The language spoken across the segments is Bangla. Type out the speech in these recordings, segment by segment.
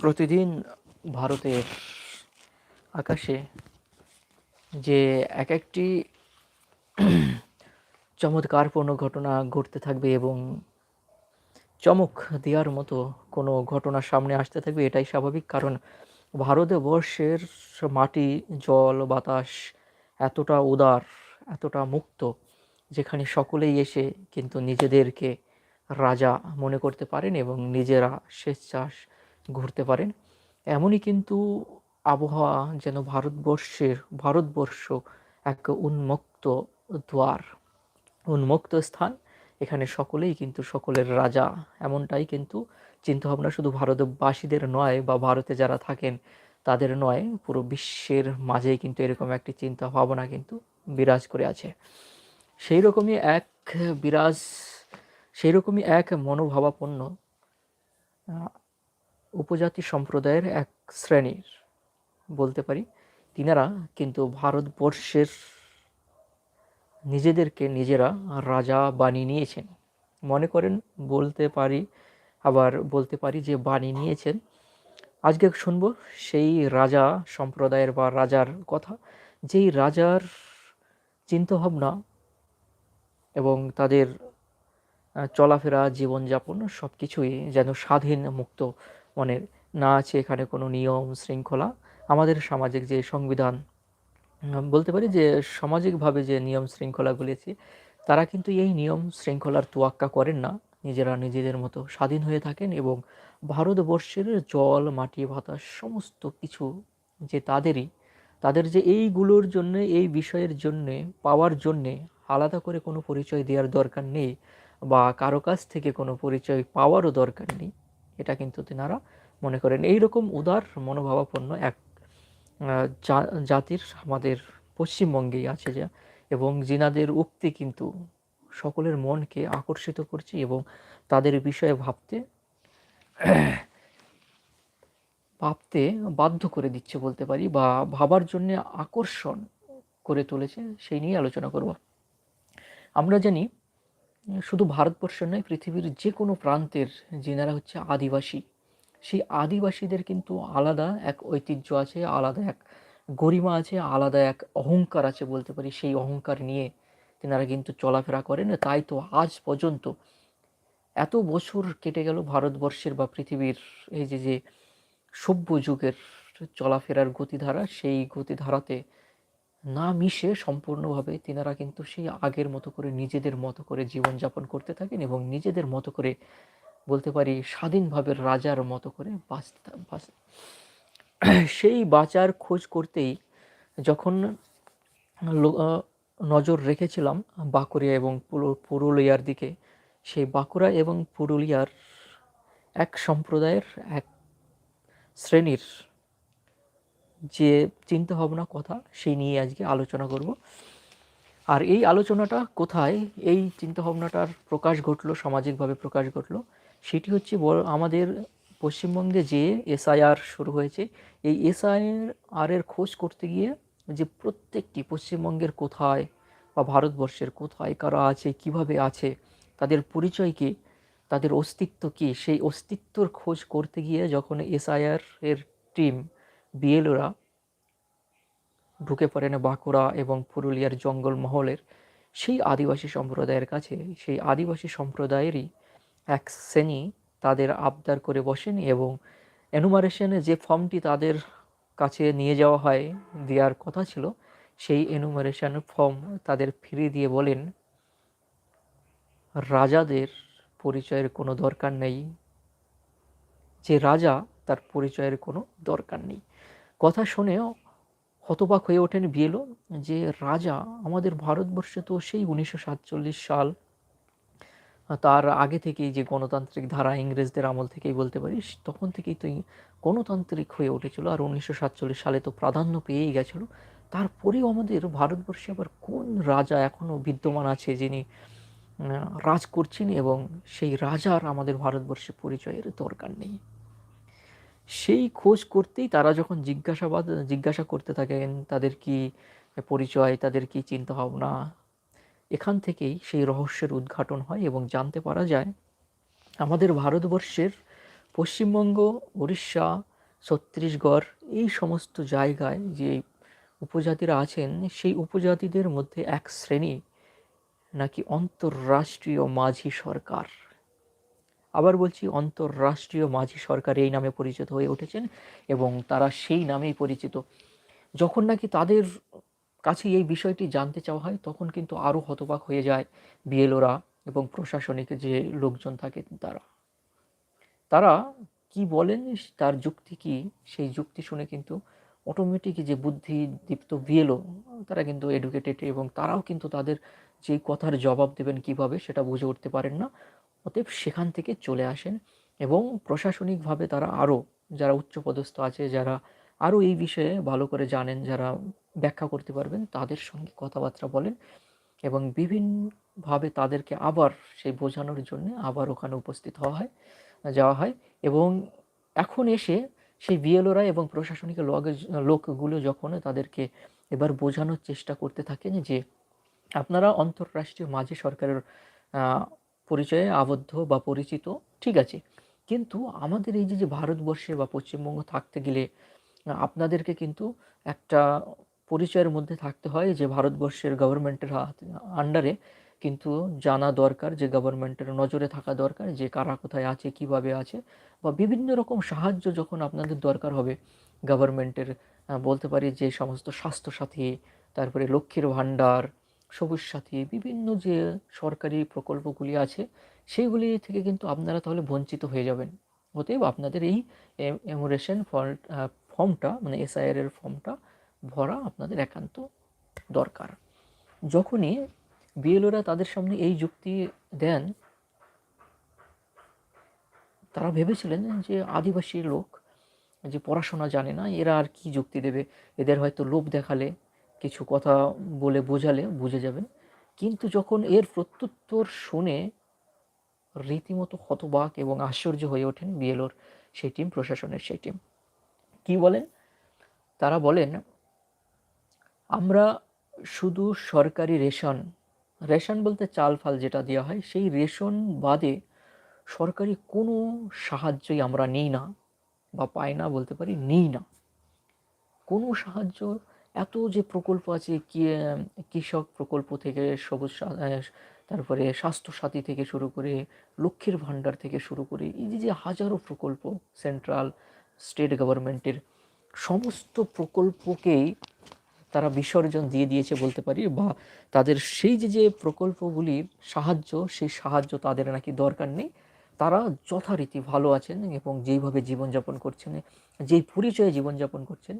প্রতিদিন ভারতের আকাশে যে এক একটি চমৎকারপূর্ণ ঘটনা ঘটতে থাকবে এবং চমক দেওয়ার মতো কোনো ঘটনা সামনে আসতে থাকবে, এটাই স্বাভাবিক। কারণ ভারতবর্ষের মাটি, জল, বাতাস এতটা উদার, এতটা মুক্ত, যেখানে সকলেই এসে কিন্তু নিজেদেরকে রাজা মনে করতে পারেন এবং নিজেরা স্বেচ্ছাস ঘুরতে পারেন। এমনই কিন্তু আবহাওয়া যেন ভারতবর্ষের, ভারতবর্ষ এক উন্মুক্ত দ্বার উন্মুক্ত স্থান। এখানে সকলেই কিন্তু সকলের রাজা, এমনটাই কিন্তু চিন্তাভাবনা শুধু ভারতবাসীদের নয় বা ভারতে যারা থাকেন তাদের নয়, পুরো বিশ্বের মাঝেই কিন্তু এরকম একটি চিন্তা ভাবনা কিন্তু বিরাজ করে আছে। সেই রকমই এক বিরাজ সেই রকমই এক মনোভাবাপন্ন উপজাতি সম্প্রদায়ের এক শ্রেণির বলতে পারি। তিনারা কিন্তু ভারতবর্ষের নিজেদেরকে নিজেরা রাজা বানিয়ে নিয়েছেন। মনে করেন, বলতে পারি, আবার বলতে পারি যে বানিয়ে নিয়েছেন। আজকে শুনব সেই রাজা সম্প্রদায়ের বা রাজার কথা। যেই রাজার চিন্তাভাবনা এবং তাদের চলাফেরা, জীবনযাপন সব কিছুই যেন স্বাধীন, মুক্ত মনের। না আছে এখানে কোনো নিয়ম, শৃঙ্খলা। আমাদের সামাজিক যে সংবিধান বলতে পারি যে সামাজিকভাবে যে নিয়ম, শৃঙ্খলাগুলি আছে, তারা কিন্তু এই নিয়ম, শৃঙ্খলার তোয়াক্কা করেন না। নিজেরা নিজেদের মতো স্বাধীন হয়ে থাকেন এবং ভারতবর্ষের জল, মাটি, বাতাস সমস্ত কিছু যে তাদেরই, তাদের যে এইগুলোর জন্য, এই বিষয়ের জন্যে, পাওয়ার জন্যে আলাদা করে কোনো পরিচয় দেওয়ার দরকার নেই বা কারও কাছ থেকে কোনো পরিচয় পাওয়ারও দরকার নেই। এটা কিন্তু তেনারা মনে করেন। এই রকম উদার, মনোভাবাপন্ন এক জাতির আমাদের পশ্চিমবঙ্গেই আছে যা, এবং জিনাদের উক্তি কিন্তু সকলের মনকে আকর্ষিত করছে এবং তাদের বিষয়ে ভাবতে ভাবতে বাধ্য করে দিচ্ছে বলতে পারি বা ভাবার জন্য আকর্ষণ করে তুলেছে, সেই নিয়ে আলোচনা করব। আমরা জানি শুধু ভারতবর্ষের নয়, পৃথিবীর যে কোনো প্রান্তের যেনারা হচ্ছে আদিবাসী। সেই আদিবাসীদের কিন্তু আলাদা এক ঐতিহ্য আছে, আলাদা এক গরিমা আছে, আলাদা এক অহংকার আছে বলতে পারি। সেই অহংকার নিয়ে তেনারা কিন্তু চলাফেরা করেন। তাই তো আজ পর্যন্ত এত বছর কেটে গেল ভারতবর্ষের বা পৃথিবীর এই যে যে সভ্য যুগের চলাফেরার গতিধারা, সেই গতিধারাতে না মিশে সম্পূর্ণভাবে তিনারা কিন্তু সেই আগের মতো করে নিজেদের মতো করে জীবনযাপন করতে থাকেন এবং নিজেদের মতো করে বলতে পারি স্বাধীনভাবে রাজার মতো করে বাঁচতে বাঁচ সেই বাঁচার খোঁজ করতেই যখন নজর রেখেছিলাম বাঁকুড়িয়া এবং পুরুলিয়ার দিকে, সেই বাঁকুড়া এবং পুরুলিয়ার এক সম্প্রদায়ের এক শ্রেণির যে চিন্তাভাবনা কথা সেই নিয়ে আজকে আলোচনা করব। আর এই আলোচনাটা কোথায়? এই চিন্তাভাবনাটার প্রকাশ ঘটলো, সামাজিকভাবে প্রকাশ ঘটলো, সেটি হচ্ছে আমাদের পশ্চিমবঙ্গে যে এসআইআর শুরু হয়েছে, এই এসআইআর এর খোঁজ করতে গিয়ে যে প্রত্যেকটি পশ্চিমবঙ্গের কোথায় বা ভারতবর্ষের কোথায় কারা আছে, কীভাবে আছে, তাদের পরিচয় কী, তাদের অস্তিত্ব কী, সেই অস্তিত্বর খোঁজ করতে গিয়ে যখন এসআইআর এর টিম বিএলওরা ঢুকে পড়েন বাঁকুড়া এবং পুরুলিয়ার জঙ্গল মহলের সেই আদিবাসী সম্প্রদায়ের কাছে। সেই আদিবাসী সম্প্রদায়েরই এক শ্রেণি তাদের আবদার করে বসেন এবং এনুমারেশনে যে ফর্মটি তাদের কাছে নিয়ে যাওয়া হয়, দেওয়ার কথা ছিল, সেই এনুমারেশন ফর্ম তাদের ফিরিয়ে দিয়ে বলেন, রাজাদের পরিচয়ের কোনো দরকার নেই। যে রাজা তার পরিচয়ের কোনো দরকার নেই। কথা শুনেও হতবাক হয়ে ওঠেন বিয়েলো যে, রাজা, আমাদের ভারতবর্ষে তো সেই উনিশশো সাতচল্লিশ সাল, তার আগে থেকেই যে গণতান্ত্রিক ধারা ইংরেজদের আমল থেকেই বলতে পারিস, তখন থেকেই তো গণতান্ত্রিক হয়ে উঠেছিল আর উনিশশো সাতচল্লিশ সালে তো প্রাধান্য পেয়েই গেছিল। তারপরেও আমাদের ভারতবর্ষে আবার কোন রাজা এখনও বিদ্যমান আছে যিনি রাজ করছেন এবং সেই রাজার আমাদের ভারতবর্ষে পরিচয়ের দরকার নেই? সেই খোঁজ করতেই তারা যখন জিজ্ঞাসাবাদ, জিজ্ঞাসা করতে থাকেন, তাদের কি পরিচয়, তাদের কি চিন্তাভাবনা, এখান থেকেই সেই রহস্যের উদ্ঘাটন হয় এবং জানতে পারা যায় আমাদের ভারতবর্ষের পশ্চিমবঙ্গ উড়িষ্যা ছত্তিশগড় এই সমস্ত জায়গায় যে উপজাতিরা আছেন, সেই উপজাতিদের মধ্যে এক শ্রেণি নাকি অন্তর্রাষ্ট্রীয় মাঝি সরকার। আবার বলছি অন্তর্রাষ্ট্রীয় মাঝি সরকার এই নামে পরিচিত হয়ে উঠেছেন এবং তারা সেই নামেই পরিচিত। যখন নাকি তাদের কাছে এই বিষয়টি জানতে চাওয়া হয়, তখন কিন্তু আরও হতবাক হয়ে যায় বিএলওরা এবং প্রশাসনিক যে লোকজন থাকে তারা। তারা কি বলেন, তার যুক্তি কি? সেই যুক্তি শুনে কিন্তু অটোমেটিক যে বুদ্ধিদীপ্ত বিএলও, তারা কিন্তু এডুকেটেড এবং তারাও কিন্তু তাদের যে কথার জবাব দেবেন কীভাবে, সেটা বুঝে উঠতে পারেন না। অতএব সেখান থেকে চলে আসেন এবং প্রশাসনিকভাবে তারা আরও যারা উচ্চপদস্থ আছে, যারা আরও এই বিষয়ে ভালো করে জানেন, যারা ব্যাখ্যা করতে পারবেন, তাদের সঙ্গে কথাবার্তা বলেন এবং বিভিন্নভাবে তাদেরকে আবার সেই বোঝানোর জন্য আবার ওখানে উপস্থিত হওয়া হয়, যাওয়া হয় এবং এখন এসে সেই বিএলওরা এবং প্রশাসনিক লোকগুলো যখন তাদেরকে এবার বোঝানোর চেষ্টা করতে থাকেন যে আপনারা অন্তর্রাষ্ট্রীয় মাঝি সরকারের পরিচয়ে আবদ্ধ বা পরিচিত, ঠিক আছে। কিন্তু আমাদের এই যে যে ভারতবর্ষে বা পশ্চিমবঙ্গ থাকতে গেলে, আপনাদেরকে কিন্তু একটা পরিচয়ের মধ্যে থাকতে হয় যে, ভারতবর্ষের গভর্নমেন্টের আন্ডারে কিন্তু জানা দরকার, যে গভর্নমেন্টের নজরে থাকা দরকার, যে কারা কোথায় আছে, কীভাবে আছে, বা বিভিন্ন রকম সাহায্য যখন আপনাদের দরকার হবে গভর্নমেন্টের বলতে পারি যে, সমস্ত স্বাস্থ্যসাথী, তারপরে লক্ষ্মীর ভাণ্ডার সবুজ সাথী, বিভিন্ন যে সরকারি প্রকল্পগুলি আছে, সেইগুলি থেকে কিন্তু আপনারা তাহলে বঞ্চিত হয়ে যাবেন। অতএব আপনাদের এই এমোরেশন ফর্মটা মানে এসআইআর এর ফর্মটা ভরা আপনাদের একান্ত দরকার। যখনই বিএলওরা তাদের সামনে এই যুক্তি দেন, তারা ভেবেছিলেন যে আদিবাসী লোক যে পড়াশোনা জানে না, এরা আর কি যুক্তি দেবে? এদের হয়তো লোভ দেখালে কিছু কথা বলে বোঝালে বুঝে যাবেন। কিন্তু যখন এর প্রত্যুত্তর শুনে রীতিমতো হতবাক এবং আশ্চর্য হয়ে ওঠেন বিএলওর সেই টিম, প্রশাসনের সেই টিম। কি বলেন? তারা বলেন, আমরা শুধু সরকারি রেশন রেশন বলতে চাল ফাল যেটা দেওয়া হয়, সেই রেশন বাদে সরকারি কোনো সাহায্যই আমরা নিই না বা পাই না বলতে পারি, নিই না। কোনো সাহায্য এত যে প্রকল্প আছে কৃষক প্রকল্প থেকে সবুজ তারপরে স্বাস্থ্যসাথী থেকে শুরু করে লক্ষ্মীর ভাণ্ডার থেকে শুরু করে, এই যে যে হাজারো প্রকল্প সেন্ট্রাল স্টেট গভর্নমেন্টের সমস্ত প্রকল্পকেই তারা বিসর্জন দিয়ে দিয়েছে বলতে পারি, বা তাদের সেই যে যে প্রকল্পগুলির সাহায্য, সেই সাহায্য তাদের নাকি দরকার নেই। তারা যথারীতি ভালো আছেন এবং যেইভাবে জীবনযাপন করছেন, যেই পরিচয়ে জীবনযাপন করছেন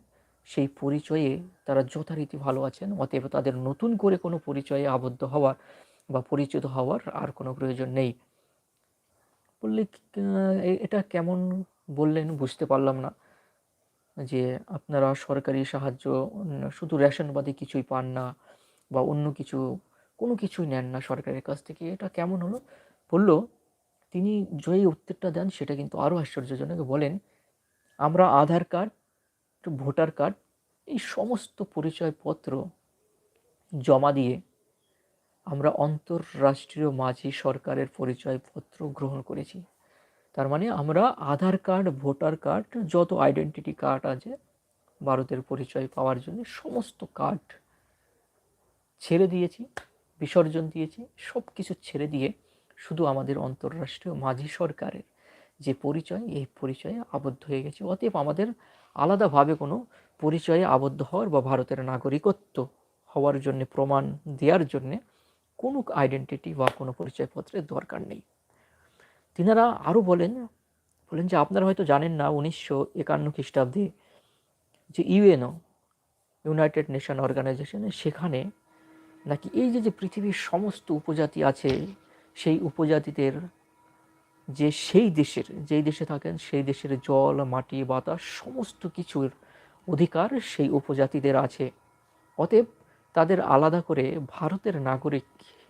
সেই পরিচয়ে তারা যথারীতি ভালো আছেন। অতএব তাদের নতুন করে কোনো পরিচয়ে আবদ্ধ হওয়ার বা পরিচিত হওয়ার আর কোনো প্রয়োজন নেই। বললে এটা কেমন বললেন বুঝতে পারলাম না। যে আপনারা সরকারি সাহায্য শুধু রেশনবাদী কিছুই পান না বা অন্য কিছু, কোনো কিছুই নেন না সরকারের কাছ থেকে। এটা কেমন হলো? বলল, তিনি যে উত্তরটা দেন সেটা কিন্তু আরও আশ্চর্যজনক বলেন, আমরা আধার কার্ড, ভোটার কার্ড এই সমস্ত পরিচয়পত্র জমা দিয়ে আমরা অন্তর্রাষ্ট্রীয় মাঝি সরকারের পরিচয়পত্র গ্রহণ করেছি। তার মানে আমরা আধার কার্ড, ভোটার কার্ড, যত আইডেন্টিটি কার্ড আছে ভারতের পরিচয় পাওয়ার জন্য সমস্ত কার্ড ছেড়ে দিয়েছি, বিসর্জন দিয়েছি সব কিছু ছেড়ে দিয়ে শুধু আমাদের অন্তর্রাষ্ট্রীয় মাঝি সরকারের যে পরিচয়, এই পরিচয়ে আবদ্ধ হয়ে গেছে। অতএব আমাদের আলাদাভাবে কোনো পরিচয়ে আবদ্ধ হওয়ার বা ভারতের নাগরিকত্ব হওয়ার জন্য প্রমাণ দেওয়ার জন্যে কোনো আইডেন্টিটি বা কোনো পরিচয়পত্রের দরকার নেই। তিনারা আরও বলেন বলেন যে আপনারা হয়তো জানেন না উনিশশো একান্ন খ্রিস্টাব্দে যে ইউএনও, ইউনাইটেড নেশন অর্গানাইজেশনে, সেখানে নাকি এই যে যে পৃথিবীর সমস্ত উপজাতি আছে, সেই উপজাতিদের যে সেই দেশের, যেই দেশে থাকেন, সেই দেশের জল, মাটি, বাতাস, সমস্ত কিছুর অধিকার সেই উপজাতিদের আছে। অতএব তাদের আলাদা করে ভারতের নাগরিক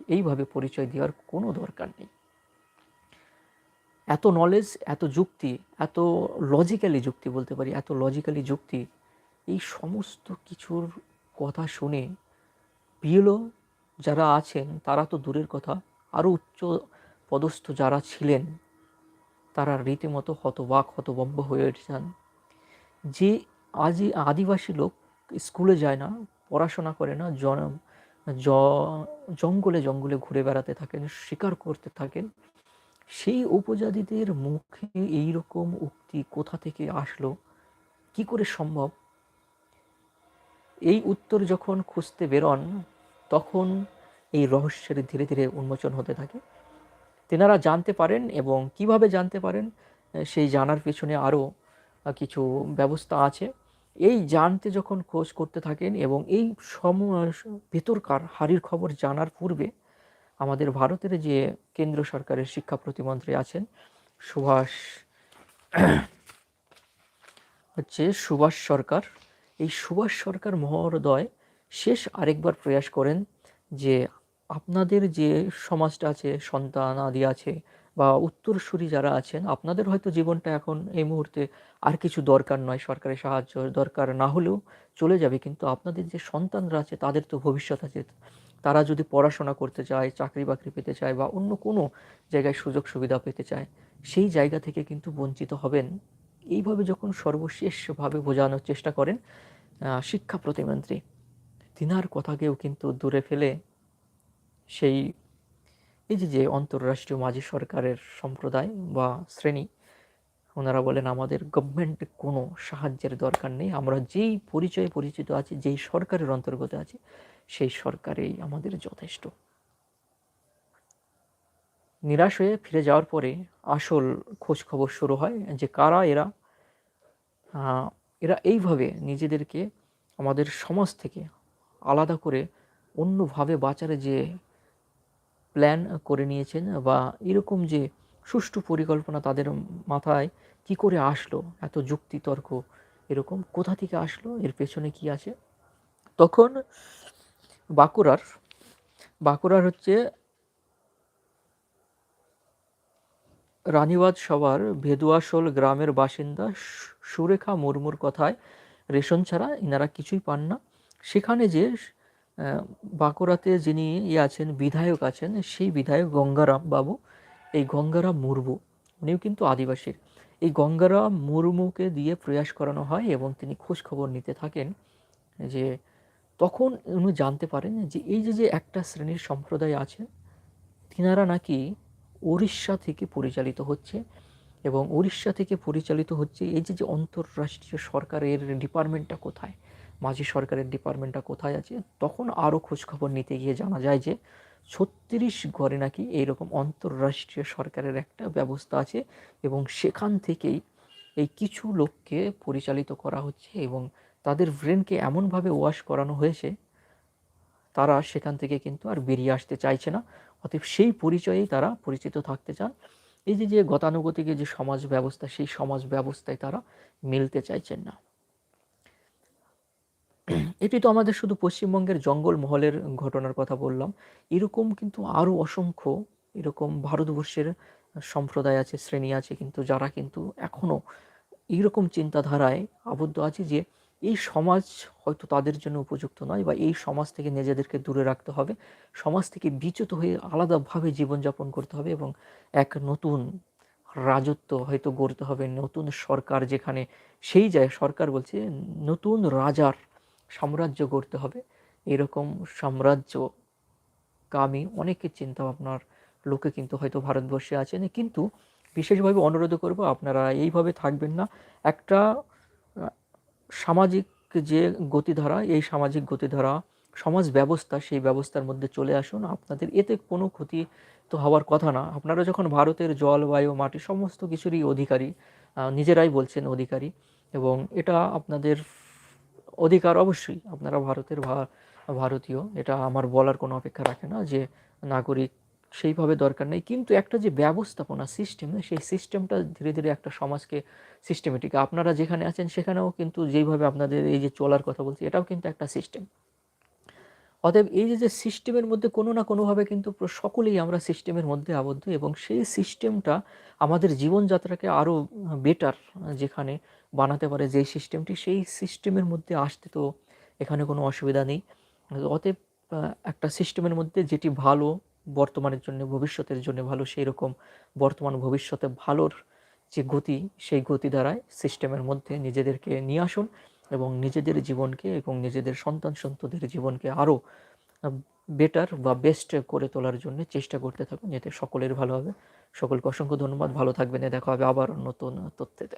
এইভাবে পরিচয় দেওয়ার কোনো দরকার নেই। এত নলেজ এত যুক্তি, এত লজিক্যালি যুক্তি বলতে পারি, এত লজিক্যালি যুক্তি, এই সমস্ত কিছুর কথা শুনে বিএলও যারা আছেন, তারা তো দূরের কথা আরও উচ্চ পদস্থ যারা ছিলেন, তারা রীতিমতো হতবাক, হতবম্ব হয়ে উঠেছেন যে আজই আদিবাসী লোক স্কুলে যায় না, পড়াশোনা করে না, জন জঙ্গলে জঙ্গলে ঘুরে বেড়াতে থাকেন, শিকার করতে থাকেন। সেই উপজাতিদের মুখে এই রকম উক্তি কোথা থেকে আসলো? কি করে সম্ভব? এই উত্তর যখন খুঁজতে বেরোন, তখন এই রহস্যের ধীরে ধীরে উন্মোচন হতে থাকে। তেনারা জানতে পারেন এবং কীভাবে জানতে পারেন, সেই জানার পেছনে আরও কিছু ব্যবস্থা আছে। এই জানতে যখন খোঁজ করতে থাকেন এবং এই সম ভেতরকার হারির খবর জানার পূর্বে আমাদের ভারতের যে কেন্দ্র সরকারের শিক্ষা প্রতিমন্ত্রী আছেন সুভাষ হচ্ছে সুভাষ সরকার। এই সুভাষ সরকার মহোদয় শেষ আরেকবার প্রয়াস করেন যে আপনাদের যে সমাজটা আছে, সন্তান আদি আছে বা উত্তরসূরি যারা আছেন, আপনাদের হয়তো জীবনটা এখন এই মুহূর্তে আর কিছু দরকার নয়, সরকারের সাহায্য দরকার না হলেও চলে যাবে। কিন্তু আপনাদের যে সন্তানরা আছে, তাদের তো ভবিষ্যৎ আছে। তারা যদি পড়াশোনা করতে চায়, চাকরি বাকরি পেতে চায় বা অন্য কোনো জায়গায় সুযোগ সুবিধা পেতে চায়, সেই জায়গা থেকে কিন্তু বঞ্চিত হবেন। এইভাবে যখন সর্বশেষভাবে বোঝানোর চেষ্টা করেন শিক্ষা প্রতিমন্ত্রী, তিনার কথাকেও কিন্তু দূরে ফেলে সেই এই যে যে অন্তর্রাষ্ট্রীয় মাঝি সরকারের সম্প্রদায় বা শ্রেণি, ওনারা বলেন আমাদের গভর্নমেন্ট কোনো সাহায্যের দরকার নেই। আমরা যেই পরিচয়ে পরিচিত আছি, যেই সরকারের অন্তর্গত আছি, সেই সরকারেই আমাদের যথেষ্ট। নিরাশ হয়ে ফিরে যাওয়ার পরে আসল খোঁজ খবর শুরু হয় যে, কারা এরা? এরা এইভাবে নিজেদেরকে আমাদের সমাজ থেকে আলাদা করে অন্যভাবে বাঁচার যে প্ল্যান করে নিয়েছেন বা এরকম যে সুষ্ঠু পরিকল্পনা তাদের মাথায় কি করে আসলো, এত যুক্তি তর্ক এরকম কোথা থেকে আসলো, এর পেছনে কি আছে? তখন বাঁকুড়ার বাঁকুড়ার হচ্ছে রানীবাদ সবার ভেদুয়াশোল গ্রামের বাসিন্দা সুরেখা মুর্মুর কথায় রেশন ছাড়া ইনারা কিছুই পান না। সেখানে যে বাঁকুড়াতে যিনি ইয়ে আছেন, বিধায়ক আছেন, সেই বিধায়ক গঙ্গারাম বাবু, এই গঙ্গারাম মুর্মু, উনিও কিন্তু আদিবাসীর। এই গঙ্গারাম মুর্মুকে দিয়ে প্রয়াস করানো হয় এবং তিনি খোঁজ খবর নিতে থাকেন যে তখন উনি জানতে পারেন যে এই যে যে একটা শ্রেণির সম্প্রদায় আছে, তিনারা নাকি উড়িষ্যা থেকে পরিচালিত হচ্ছে এবং উড়িষ্যা থেকে পরিচালিত হচ্ছে এই যে যে অন্তর্রাষ্ট্রীয় সরকারের ডিপার্টমেন্টটা কোথায়? মাঝি সরকারের ডিপার্টমেন্টটা কোথায় আছে, তখন আরও খোঁজখবর নিতে গিয়ে জানা যায় যে ছত্রিশ ঘরে নাকি এইরকম অন্তর্রাষ্ট্রীয় সরকারের একটা ব্যবস্থা আছে এবং সেখান থেকেই এই কিছু লোককে পরিচালিত করা হচ্ছে এবং তাদের ব্রেনকে এমনভাবে ওয়াশ করানো হয়েছে, তারা সেখান থেকে কিন্তু আর বেরিয়ে আসতে চাইছে না। অতএব সেই পরিচয়েই তারা পরিচিত থাকতে চান। এই যে যে গতানুগতিক যে সমাজ ব্যবস্থা, সেই সমাজ ব্যবস্থায় তারা মিলতে চাইছেন না। এটি তো আমাদের শুধু পশ্চিমবঙ্গের জঙ্গল মহলের ঘটনার কথা বললাম। এরকম কিন্তু আরও অসংখ্য, এরকম ভারতবর্ষের সম্প্রদায় আছে, শ্রেণি আছে কিন্তু, যারা কিন্তু এখনও এইরকম চিন্তাধারায় আবদ্ধ আছে যে এই সমাজ হয়তো তাদের জন্য উপযুক্ত নয় বা এই সমাজ থেকে নিজেদেরকে দূরে রাখতে হবে, সমাজ থেকে বিচ্যুত হয়ে আলাদাভাবে জীবনযাপন করতে হবে এবং এক নতুন রাজত্ব হয়তো গড়তে হবে, নতুন সরকার যেখানে সেই যায় সরকার বলছে, নতুন রাজার সাম্রাজ্য গড়তে হবে। এরকম সাম্রাজ্য কামি অনেকের চিন্তা ভাবনার লোকে কিন্তু হয়তো ভারতবর্ষে আছেন। কিন্তু বিশেষভাবে অনুরোধ করব, আপনারা এইভাবে থাকবেন না। একটা সামাজিক যে গতিধারা, এই সামাজিক গতিধারা, সমাজ ব্যবস্থা, সেই ব্যবস্থার মধ্যে চলে আসুন। আপনাদের এতে কোনো ক্ষতি তো হওয়ার কথা না। আপনারা যখন ভারতের জল, বায়ু, মাটি সমস্ত কিছুরই অধিকারী নিজেরাই বলছেন অধিকারী। এবং এটা আপনাদের অধিকার অবশ্যই। আপনারা ভারতের ভারতীয়, এটা আমার বলার কোনো অপেক্ষা রাখে না যে নাগরিক সেইভাবে দরকার নেই। কিন্তু একটা যে ব্যবস্থাপনা সিস্টেম সেই সিস্টেমটা ধীরে ধীরে একটা সমাজকে সিস্টেমেটিক আপনারা যেখানে আছেন সেখানেও কিন্তু যেইভাবে আপনাদের এই যে চলার কথা বলছি, এটাও কিন্তু একটা সিস্টেম অতএব এই যে যে সিস্টেমের মধ্যে কোনো না কোনোভাবে কিন্তু সকলেই আমরা সিস্টেমের মধ্যে আবদ্ধ এবং সেই সিস্টেমটা আমাদের জীবনযাত্রাকে আরও বেটার যেখানে বানাতে পারে যেই সিস্টেমটি সেই সিস্টেমের মধ্যে আসতে তো এখানে কোনো অসুবিধা নেই। অতএব একটা সিস্টেমের মধ্যে যেটি ভালো, বর্তমানের জন্য, ভবিষ্যতের জন্য ভালো, সেই রকম বর্তমান ভবিষ্যতে ভালোর যে গতি, সেই গতি দ্বারায় সিস্টেমের মধ্যে নিজেদেরকে নিয়ে আসুন এবং নিজেদের জীবনকে এবং নিজেদের সন্তান সন্ততির জীবনকে আরও বেটার বা বেস্ট করে তোলার জন্য চেষ্টা করতে থাকুন এতে সকলের ভালো হবে। সকলকে অসংখ্য ধন্যবাদ। ভালো থাকবেন। দেখা হবে আবার নতুন তথ্যেতে